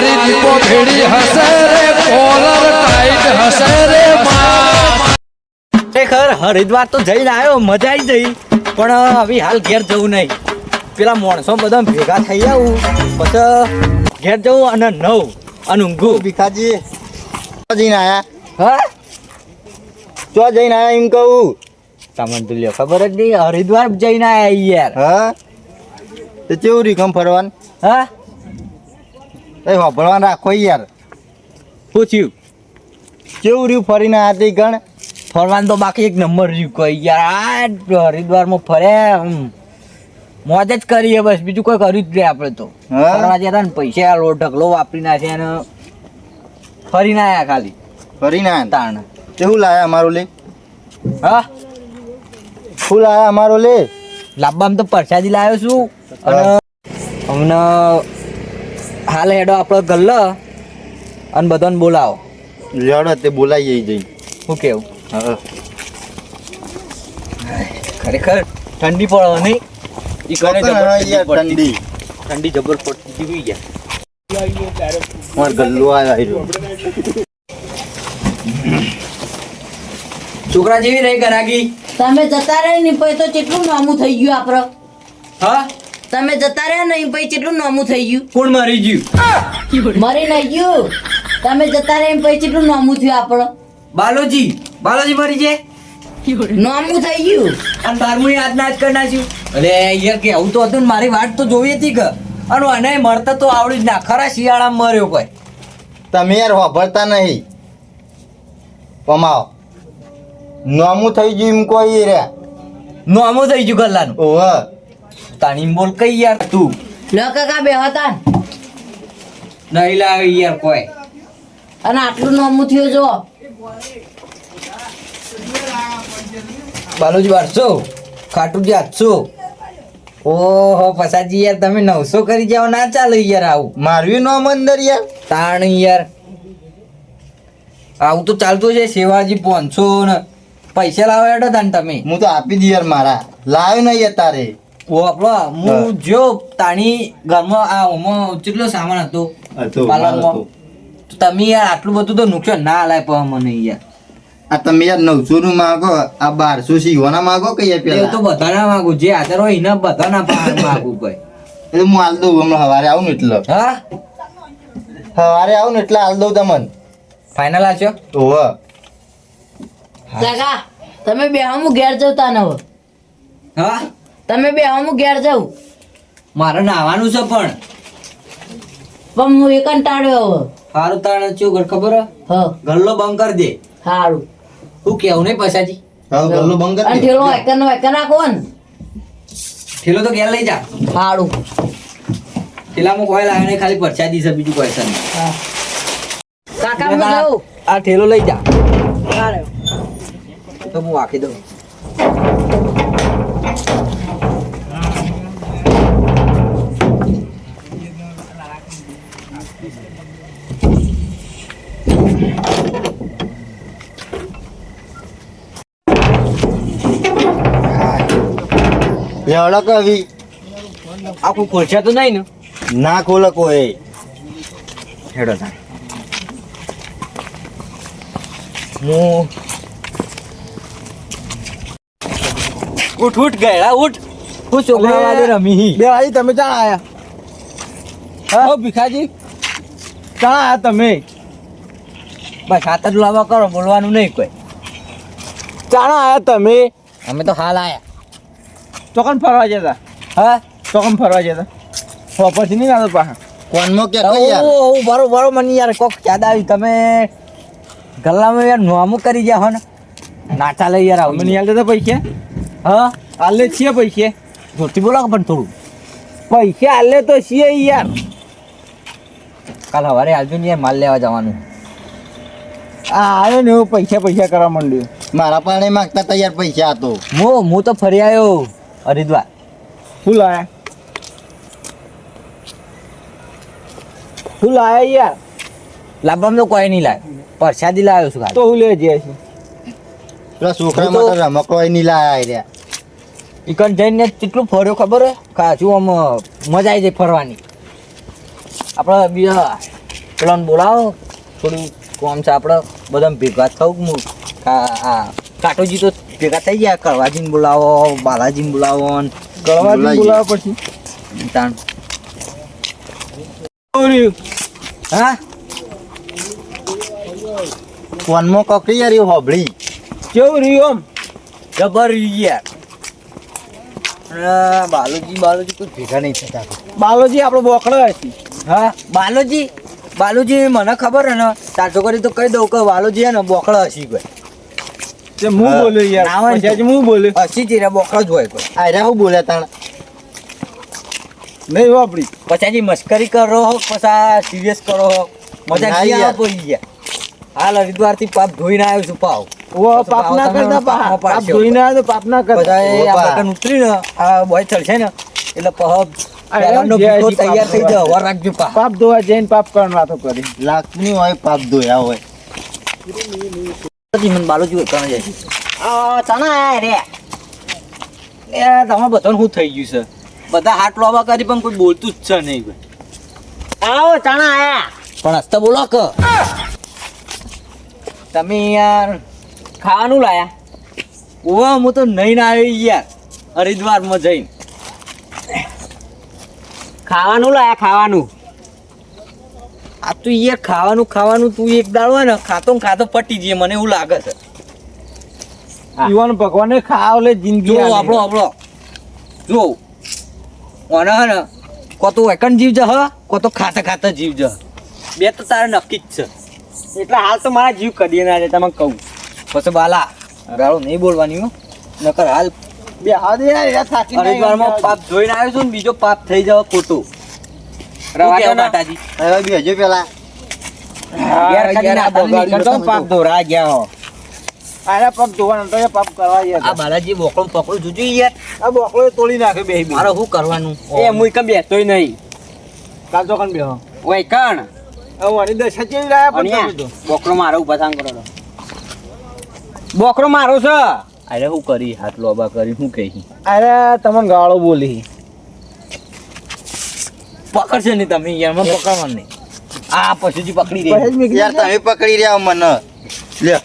મારી દીપો ભેડી હશે રે કોલર ટાઈટ હશે રે ખરેખર હરિદ્વાર તો જઈને આવ્યો મજા આવી જઈ પણ હવે હાલ ઘેર જવું નહીં. પેલા માણસો બધા ભેગા થઈ આવું. પછી ઘેર જવું અને નવ અને ઊંઘું ભીખાજી. જઈને આયા? હા? તો જઈને આયા એમ કહું? તમને તો લ્યો ખબર જ નહીં હરિદ્વાર જઈને આવ્યા યાર. હા? તો કેવું રીકમ ફરવાનું? હા? એ હોભળવાનું રાખો યાર. પૂછ્યું. કેવું રહ્યું ફરીને આથી ગણ? ફરવાનું તો બાકી એક નંબર રહ્યું કોઈ યાર. આ હરિદ્વારમાં ફર્યા. મોજ જ કરીએ બસ. બીજું કોઈ કર્યું જ નહીં આપણે તો? ફરવા જતા ને પૈસા લો ઢગલો વાપરી નાખ્યા ને ફરી ના આવ્યા ખાલી. ફરીને આયા? તાણ. કેવું લાયા અમારું લે? હા? શું લાયા અમારું લે? લાંબામાં તો પરસાદી લાવ્યો છું. અને અમને હાલ હેડો આપણો ગલ્લો અને બધાને બોલાવો. લેવડો તે બોલાઈ જઈ. શું કેવું? હા. ખરેખર ઠંડી પડે નહીં ઈ કરે જબર ઠંડી ઠંડી. ઠંડી જબર પડતી હતી ગયા. માર ગલ્લો આવ્યો છોકરા જેવી રહી ગરાગી. તમે જતા રહી ને પછી તો કેટલું નામું થઈ ગયું આપડે? હા? તમે જતા રહ્યા નહીં પછી કેટલું નોમું થઈ ગયું? કોણ મારી ગયું? મરી નહીં ગયું. તમે જતા રહ્યા પછી કેટલું નોમું થયું આપણો? બાલોજી બાલોજી મરી જાય નોમું થઈ ગયું? અને બારમું યાદ ના જ કરી નાખ્યું. અરે યાર કે આવું તો હતું ને મારી વાત તો જોઈ હતી કે. અને અને મળતા તો આવડી જ ના ખરા શિયાળામાં મર્યો કોઈ. તમે યાર વાપરતા નહીં. પમાવ નોમું થઈ ગયું એમ કોઈ રહ્યા. નોમું થઈ ગયું ગલ્લાનું. ઓહ. તાણી બોલ કઈ યાર તું? લો કાકા બે હતા. નહીં લાવે યાર કોઈ. અને આટલું નોમું થયું જો. બાલુજી બારસો ખાટુજી આઠસો ઓહો પસાજી યાર તમે નવસો કરી જાઓ ના ચાલે યાર આવું. મારવી નોમ અંદર યાર. તાણ યાર. આવું તો ચાલતું છે સેવાજી પાંચસો ને પૈસા લાવ્યા હતા ને તમે. હું તો આપી દઈ યાર મારા. લાવ્યો નહીં તારે આપણો હા. હું. જો તાણી ઘરમાં આ ઓમાં કેટલો સામાન હતો. તો તમે યાર આટલું બધું તો નુકસાન ના લાય પણ મને યાર. આ તમે યાર નવસો નું માગો આ બારસો સીવાના માગો કે યાર એવું તો પેલા બધાના માગું. જે હાજર હોય એના બધાના પાર માગું ભાઈ. એટલે હું હાલ દઉં હમણાં સવારે આવું ને એટલે. હા? સવારે આવું ને એટલે હાલ દઉં તમને. ફાઇનલ આશો ઓહ કાકા તમે બે હું ઘેર જતા તા ને હવે. હા? તમે બે હું ઘેર જાઉં મારે નાવાનું છે પણ. પણ હું એક ટાળ્યો હવે. સારું તાણ ચેવું ઘર ખબર હે? હ. ગલ્લો બંધ કરી દે. સારું હું કેવું નહીં હવે ગલ્લો બંધ કરી દે. ઠેલો એક નો એક નાખો ને. ઠેલો તો ઘેર લઈ જા. સારું ઠેલામાં કોઈ લાવે નહીં ખાલી પરસાદી છે બીજું કોઈ છે નહીં. કાકા હું જાઉં. આ ઠેલો લઈ જા. સારું તો હું વાંકી દઉં. લેવડો કવી આખું ખોલશા તો નહીં ને? ના ખોલે કોઈ. હેડો થાય હું ઉઠ ઉઠ ગયા ઉઠ. હું છોકરા વાળે રમી બે ભાઈ તમે ચાણ આયા? હા? ભીખાજી. ચાણ આયા તમે? બસ હાથ જ લાવવા કરો બોલવાનું નહીં કોઈ. ચાણા આયા તમે? અમે તો હાલ આયા. ચોકન ફરવા જતા હા? ચોકન ફરવા જતા પછી નહીં આવતો પાછા. કોનમાં કે ઓ બરો બરો મને યાર કોક યાદ આવી. તમે ગલ્લામાં યાર નોમું કરી ગયા હો ને. ના લઈ યાર આવું. નહીં હાલતા પૈસા? હા? આલે છીએ પૈસે. જોતી બોલો પણ થોડું. પૈસા હાલે તો છીએ યાર. કાલ સવારે આવજો ને યાર માલ લેવા જવાનું. આ આવ્યો ને એવું પૈસા પૈસા કરવા માંડ્યું. મારા પાણી માગતા તૈયાર પૈસા હતો હું હું તો ફરી આવ્યો હરિદ્વાર. શું લાયા શું લાયા યાર. લાંબામાં તો કોઈ નહીં લાય. પરસાદી લાવ્યો છું તો હું લે જઈએ છીએ પેલા છોકરા માટે રમકડો નહીં લાયા રહ્યા ઇકન જઈને કેટલું ફર્યો ખબર હે? ખાસું આમ મજા આવી જાય ફરવાની. આપણે બીજા પેલાને બોલાવો. થોડું કોમ છે આપણે બધા ભેગા થવું હું. આ આ કાટોજી તો ભેગા થઈ ગયા? કળવાજીને બોલાવો બાલાજીને બોલાવો ને કળવાજી બોલાવો બોલાવા પછી. તાણ. હા? ફોનમાં કકડી યાર એ હોબળી કેવું રહ્યું આમ જબર યાર બાલુજી બાલુજી કોઈ ભેગા નહીં થતા. બાલોજી આપણો બોકડો હતી હા? બાલુજી? બાલુજી મને ખબર હે ને તાર છોકરી તો કહી દઉં કે બાલુજી હે ને બોકડા હસી કોઈ તે હું. હા. યાર પછી હું બોલ્યો. હસી ચીરે બોકડા જ હોય કોઈ આયરા હું બોલ્યા તાણ? નહીં વાપરી પછી મસ્કરી કરો હો પછી સિરિયસ કરો હો. મજા ના ગયા યાર. હાલ હરિદ્વારથી પાપ ધોઈને આવ્યો છું પાવ. ઓ પાપ ના કરતા પાપ. જોઈને આવ્યો પાપ ના કરતા. આ બટન ઉતરી ને આ બોય ચડશે ને એટલે પહ આ પહેલાનો જે ભીખો હજી તૈયાર થઈ ધોવા. જાવ રાખજો પા પાપ ધોવા જઈને પાપ કરવાની વાતો કરી. લાગતું નહીં હોય પાપ ધોયા હોય. મને બાલુજી હોય કણ જાય ચણા રે. એ તમે બધાને શું થઈ ગયું છે? બધા હાથ લોવા કરી પણ કોઈ બોલતું જ છે નહીં કોઈ આવો ચણા આયા પણ હસતા બોલો કે. તમે યાર ખાવાનું લાયા? ઓવા હું તો નહીં ના આવી યાર. હરિદ્વારમાં જઈને. ખાવાનું લાયા, ખાવાનું. આ તું એ ખાવાનું ખાવાનું તું એક દાળો હોય ને ખાતો ખાતો પટી જઈએ મને એવું લાગે છે. જીવન ભગવાને ખાવ લે જિંદગી જો આપણો આપણો જો. ઓને હે ને કો તો એકન જીવ જ હ. કો તો ખાતા ખાતા જીવ જ બે તો તારે નક્કી જ છે. એટલે હાલ તો મારા જીવ કદી ના જાય તમે કહું. પછી બાલા ગાળો નહીં બોલવાની હો. નકર હાલ. બે યાર થાકી નહીં હરિદ્વારમાં પાપ જોઈને આવ્યો છું ને બીજો પાપ થઈ જવા ખોટું. રવા શું દો કહેવું ને. કાકાજી? હવે બી પેલા. યાર, યાર, આ બગાડ્યું કરતો પાપ ધોરા ગયા હો. આના પાપ ધોવાના તો એ કરવા ગયા આ બાલાજી બોકડું પકડું જોજો યાર. આ બોકડો તોડી નાખે બે મારે શું કરવાનું? એ હું કમ બેસતોય નહીં. કાલ તો કણ બેહો? ઓય કણ? હવે દશા ચેવી લાયા પણ બોકરો મારો ઊભા થાંગ કરો તો. મારો છે. અરે શું કરી? હાથ લોબા કરી શું કહી? અરે તમને ગાળો બોલી. પકડશે નહીં તમે યાર મને પકડવાનું નહીં. આ પશુજી પકડી રહી. યાર તમે પકડી રહ્યા મને. લ્યો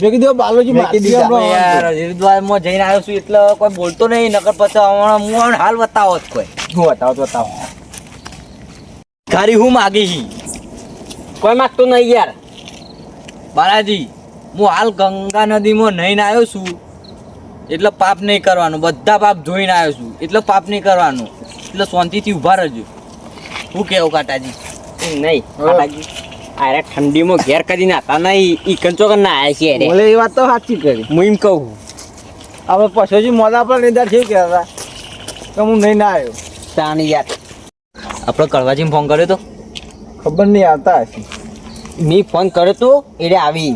મેં કીધું બાલોજી મેં કીધું યાર હરિદ્વારમાં જઈને આવ્યો છું એટલે કોઈ બોલતો નહીં નકર પછી હમણાં હું હાલ બતાવો જ કોઈ. હું બતાવો બતાવો ખારી હું માગી છી? કોઈ માગતું નહીં યાર. બાલાજી હું હાલ ગંગા નદીમાં નહીં આવ્યો છું એટલે પાપ નહીં કરવાનું. બધા પાપ જોઈને આવ્યો છું એટલે પાપ નહીં કરવાનું. એટલે શાંતિથી ઊભા રહેજો. શું કેવું કાટાજી નહીં. હાલાજી અરે ઠંડીમાં ઘેર કરી નાતા નહીં. ઈ કંચો કર ના આયા છે રે. એ વાત તો સાચી કરી. હું એમ કહું. આપણે પછોજી મોદા પર નિદાર છે કે હતા કે હું નહીં ના આવ્યો. તાણ યાર. આપણે કડવાજીને ફોન કર્યો તો? ખબર નહીં આવતા હશે. મેં ફોન કર્યો તો એટલે આવી.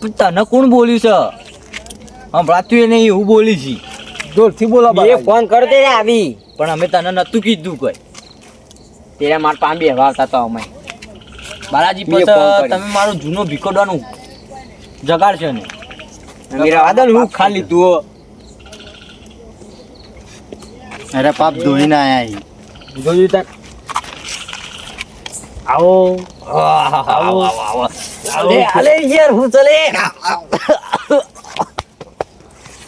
પણ તને કોણ બોલ્યું છે? હમણાં એ નહીં એવું બોલી છે જોરથી બોલો મેં ફોન કર્યો તો એટલે આવી. પણ અમે તને નતું કીધું કોઈ. તેરા માર પાંબી બે વાવતા તો અમે. બાલાજી પછી તમે મારો જૂનો ભીખોડાનું જગાડશો ને. મેરા વાદળ હું ખાલી તું અરે પાપ ધોઈને આયા અહીં. જોયું તક આવો. આવો. અલે અલે યાર હું ચલે.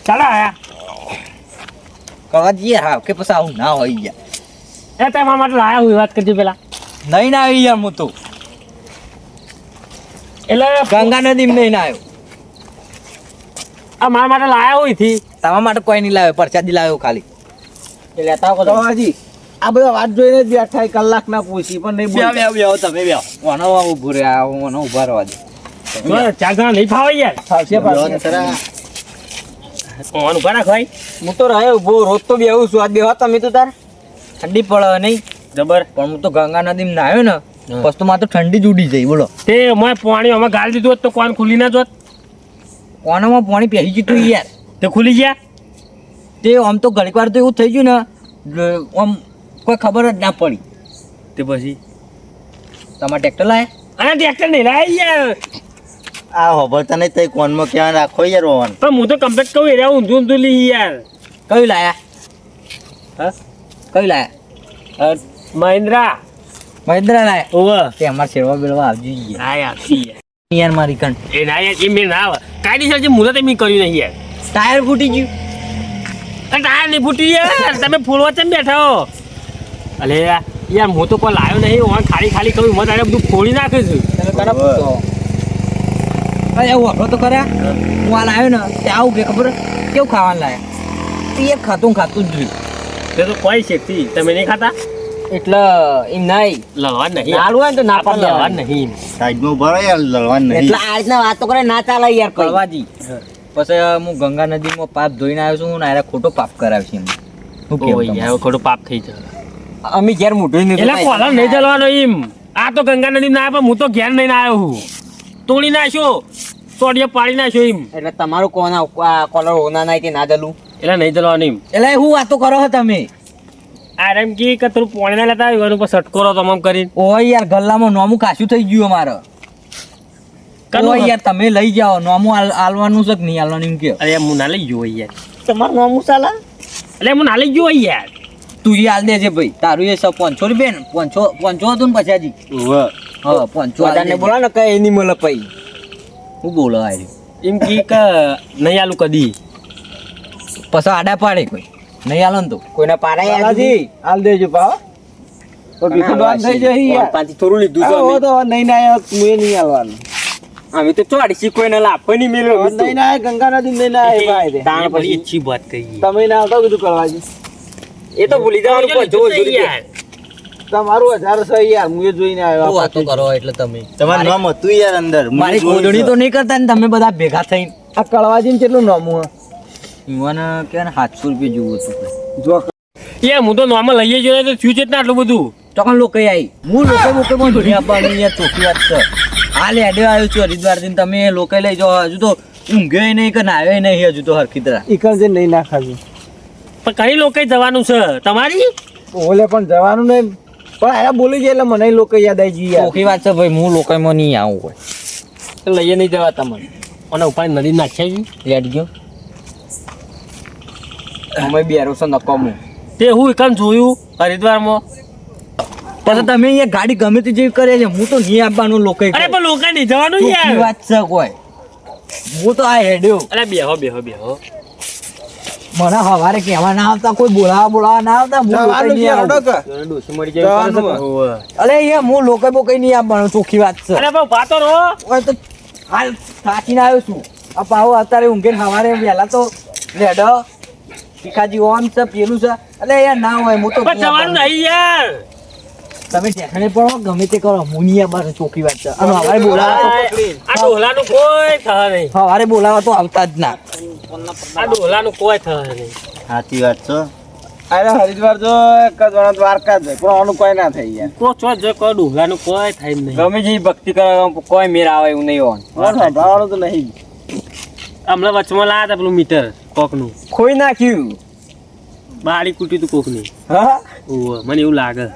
ચાલો આયા. કડવાજી જઈએ હા કે પછી આવું ના હોય ગયા એ તે મારા માટે લાયા હું વાત કરજો પેલા નહીં ના આવી યાર હું તો. એટલે ગંગા નદી નહીં ના આવ્યો. આ મારા માટે લાયા હોયથી તમારા માટે કોઈ નહીં લાવ્યો પરસાદી લાવ્યો ખાલી. એટલે લેતા આવો તો આ બધા વાત જોઈને જ અઠાઈ કલાક ના પૂછી પણ નહીં બે. બે બે આવો તમે બે આવો ઓનો ઊભો રે આ ઓનો ઊભા રહેવા દે. ચાર ઘણા નહીં ફાવે યાર. ફાવશે. ઓન ઊભા રાખ ભાઈ. હું તો રહે ઊભો રોજ તો બેહું છું. આજ બેહો તમે તો તાર. ઠંડી પડે નહીં. જબર. પણ હું તો ગંગા નદીમાં નાહ્યો ને પછી તો મારે તો ઠંડી જ ઉડી જઈ બોલો. તે અમે પાણી અમે ગાળી દીધું હોત તો કોણ ખુલી ના જોત? કોનામાં પાણી પહેરી ગયું યાર. તે ખુલી ગયા? તે આમ તો ઘડીક વાર તો એવું થઈ ગયું ને આમ કોઈ ખબર જ ના પડી. તે પછી? તમારે ટ્રેક્ટર લાયા? અને ટ્રેક્ટર નહીં લાયા યાર. આ હોભળતા નહીં તઈ કોનમાં ક્યાં રાખો યાર ઓન પણ હું તો કમ્પ્લેટ કહું એરા ઊંધું ઊંધું લઈ યાર. કયું લાયા? હા? કયું લાયા? મહિન્દ્રા. મહિન્દ્રા લાય? ઓવે તે અમાર સેવા બેળવા આવજો યાર. સી યાર. યાર મારી કણ. એ ના યાર એ મેં ના આવે કાયદેસર જે મુહૂર્ત મેં કર્યું નહીં યાર. ટાયર ફૂટી ગયું. ટાયર નહીં ફૂટી યાર. તમે ફૂલવા ચમ બેઠા હો? અલે યાર હું તો કોઈ લાવ્યો નહીં. ઓન ખાલી ખાલી કહું મત તારે બધું ફોડી નાખ્યું છું તમે પૂછો અરે એવું વાપરો તો કર્યા? હું. હાલ આવ્યો ને તે આવું કે ખબર? કેવું ખાવાનું લાયા? તે એક ખાતું ખાતું જ રહ્યું. તે તો કોઈ શેકતી. તમે નહીં ખાતા? એટલે એમ નહીં. લડવા નહીં. નાલું હોય ને તો ના પણ પાડી લડવા નહીં. સાઈડમાં યાર લડવાનું એટલે નહીં. આ રીતના વાતો કરે ના ચાલે યાર કળવાજી પછી હું ગંગા નદીમાં પાપ ધોઈને આવ્યો છું ને આરે ખોટો પાપ કરાવ્યો છે હું કેવું યાર ખોટું પાપ થઈ જાય અમે ઘેર મોઢું નહીં એટલે કોલર નહીં ચાલવાનો એમ. આ તો ગંગા નદી ના આવે હું તો ઘેર નહીં આવ્યો હું. તોડી નાખ્યો. સોડિયો પાડી નાખ્યો એમ. એટલે તમારું કોના કોલર ઓના નાય તે ના દલું એટલે નહીં દલવાનું એમ. એટલે હું વાતો કરો છો તમે? આ એમ કી કે તું પોણી ના લેતા આવ્યો પર સટકો રહો તમામ કરીને. ઓય યાર ગલ્લામાં નોમું કાશું થઈ ગયું અમારે. ઓય યાર તમે લઈ જાઓ નોમું આલ- આલવાનું છે કે નહીં આલવાનું એમ કે અરે હું ના લઈ ગયો યાર. તમારું નોમું સાલા? એટલે હું ના લઈ ગયો યાર. તું એ હાલ દેજે ભાઈ. તારું એ સૌ પાંચસો રૂપિયા ને પાંચસો પાંચસો હતું ને પછાજી. હા પાંચસો ને બોલો ને કઈ એની મળે પઈ હું બોલો આર્યું એમ કી કે નહીં આલું કદી. પછી આડા પાડે કોઈ. નહીં આલો ને તો. કોઈને પાડે બાલાજી આલ દેજો બંધ. વાત તમે ના આવતા કીધું કરવાજી એ તો ભૂલી જવાનું તમારું હજાર છે યાર હું જોઈને આવ્યો વાતો કરો એટલે તમે? તમારું નામ હતું યાર અંદર. મારી ગોદડી તો નહીં કરતા ને તમે બધા ભેગા થઈને. આ કળવાજીને કેટલું નામું હે? ઈવન કે ને સાતસો રૂપિયા જેવું હતું. જો યાર હું તો નોર્મલ લઈએ જોઈએ તો થયું છે આટલું બધું? ચોકન લોકો આવી હું લોકો બોકે પણ ધોની આપવાની યાર ચોખ્ખી વાત છે. હાલ એડે આવ્યો છું હરિદ્વારથી તમે લોકો લઈ જાઓ. હજુ તો ઊંઘ્યો નહીં કે નાવ્યો નહીં હજુ તો હરખી તરહ જે જઈને નહીં નાખાતું પણ કઈ લોકો જવાનું છે. તમારી? ઓલે પણ જવાનું નહીં. પણ આ બોલી જાય એટલે મને લોકો યાદ આવી જઈએ ઓકી વાત છે ભાઈ હું લોકોમાં નહીં આવું હોય. તો લઈએ નહીં જવા તમને અને ઉપાય નદી નાખ્યા છે? લેટ ગયો. અમે બેરો છો નકોમું. તે હું એકમ જોયું હરિદ્વારમાં? પછી તમે અહીંયા ગાડી ગમે તે જેવી કરે છે હું તો નહીં આપવાનું લોકો અરે પણ લોકો નહીં જવાનું યાર. વાત છે કોઈ. હું તો આ હેડ્યો. અરે બેહો બેહો બેહો. મને હવારે કેવા ના આવતા કોઈ બોલાવા બોલાવા ના આવતા મળી જવાનું હે. જાય અરે અહીંયા હું લોકો બોકઈ નહીં આપવાનું ચોખ્ખી વાત છે. અરે ભાઈ પાતો રહો. ઓય તો હાલ થાકીને આવ્યો છું. આ પાહો અત્યારે ઊંઘે સવારે વહેલા તો રેડો. શિખાજી ઓન છે પેલું છે. અલે યાર ના હોય હું તો જવાનું નહીં યાર. તમે ઠેકાણે પણ ગમે તે કરો. મુનિયા બાર ચોકી ચોખ્ખી વાત છે અને હવારે બોલાવા તો આ ડોલાનું કોઈ થવા નહીં. સવારે બોલાવા તો આવતા જ ના. આ ડોલાનું કોઈ થવા નહીં. સાચી વાત છે. અરે હરિદ્વાર જો એક જ વાર દ્વારકા જ પણ આનું કોઈ ના થઈ ગયા કો ચો જો કોઈ ડોલાનું કોઈ થાય નહીં. ગમે જે ભક્તિ કરવા કોઈ મેર આવે એવું નહીં હોય. સંભાળવાનું તો નહીં. હમણાં વચમાં લાયા હતા પેલું મીટર કોકનું. ખોઈ નાખ્યું. બાળી કૂટ્યું તું કોકની. હા? ઓ મને એવું લાગે.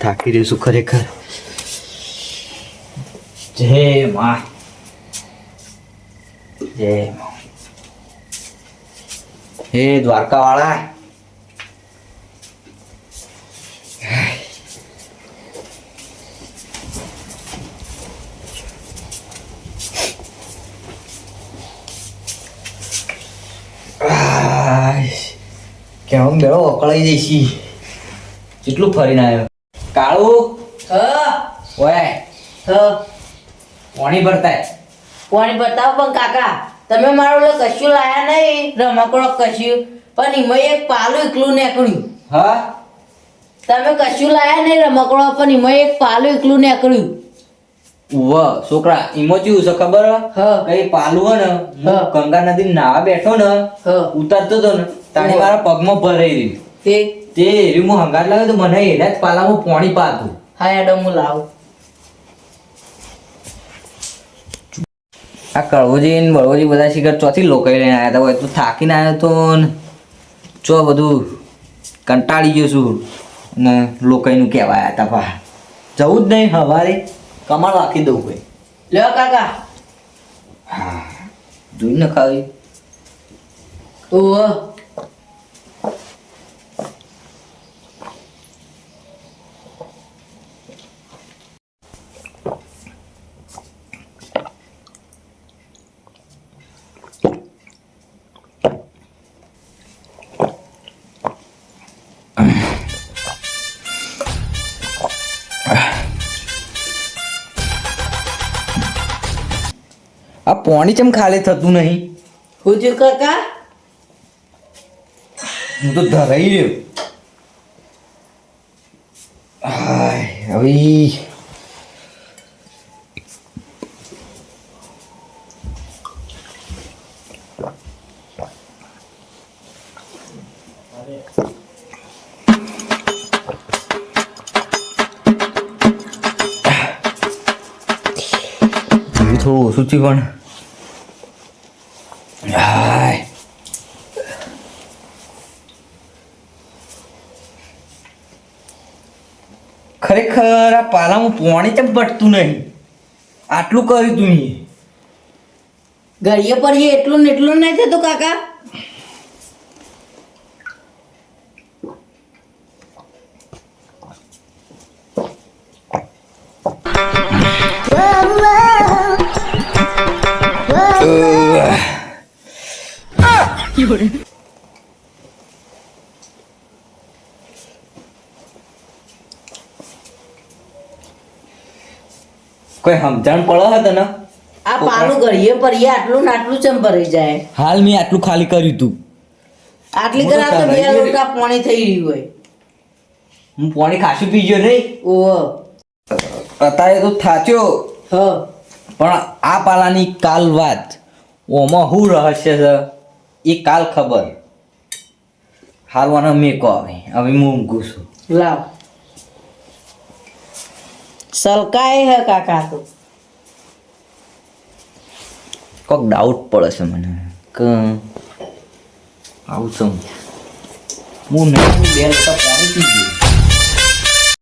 થાકી રહ્યું છું ખરેખર જય માં જય માં હે દ્વારકા વાળા કેમ બેડો અકળાઈ જઈશી કેટલું ફરીને આવ્યો. કાળું? ઓય. પાણી ભરતા પાણી ભરતા પણ કાકા તમે મારું ઓલું કશું લાયા નહીં રમકડો કશું પણ એમાં એક પાલું એકલું નીકળ્યું. હા? તમે કશું લાયા નહીં રમકડો પણ એમાં એક પાલું એકલું નીકળ્યું. ઉવ છોકરા ઈમો ચેવું છે ખબર? હ. કઈ પાલું હે ને ગંગા નદી નાવા બેઠો ને હ. ઉતરતો તો ને તાણી. મારા પગમાં ભરાઈ રહ્યું. તે તે એરી હું હંગાટ લાવ્યો તો મને એના જ પાલામાં પાણી પાતું હા એડો હું લાવ. આ કળવોજી ને બળવોજી બધા શિખર ચોથી લોકાઈ લઈને આવ્યા હતા. હોય તો થાકીને આવ્યો તો ને ચો બધું કંટાળી ગયો છું ને લોકાઈનું કહેવા આવ્યા હતા પા જવું જ નહીં હવારે કમાડ રાખી દઉં ભાઈ લ્યો કાકા. હા જોઈને ખાવી ઓહ પોણી ચમ ખાલી થતું નહીં? હું જો કાકા? હું તો ધરાઈ રહ્યો. હાય હવે થોડું ઓછું છે પણ હાય ખરેખર આ પાલામાં પોણી ચમ પટતું નહીં આટલું કર્યું તું મેં ઘડીએ પર એટલું ને એટલું નહીં થતું કાકા કોઈ સમજણ પડે હે તને? આ પાલું ઘડીએ પર આટલું ને આટલું ચમ ભરાઈ જાય? હાલ મેં આટલું ખાલી કર્યું તું. આટલી કરા તો બે લોટા પાણી થઈ રહ્યું હોય. હું પાણી ખાસું પી ગયો નહીં? ઓ અત્યારે તો થાચ્યો. હ. પણ આ પાલાની કાલ વાત ઓમાં શું રહસ્ય છે? એ કાલ ખબર. હાલવાના મેં આવે હવે. હવે હું ઊંઘું છું. લાવ. સલકાય હે કાકા તો. કોક ડાઉટ પડે છે મને. કે આવું છું હું નહીં બેલ તો પાડી ગયો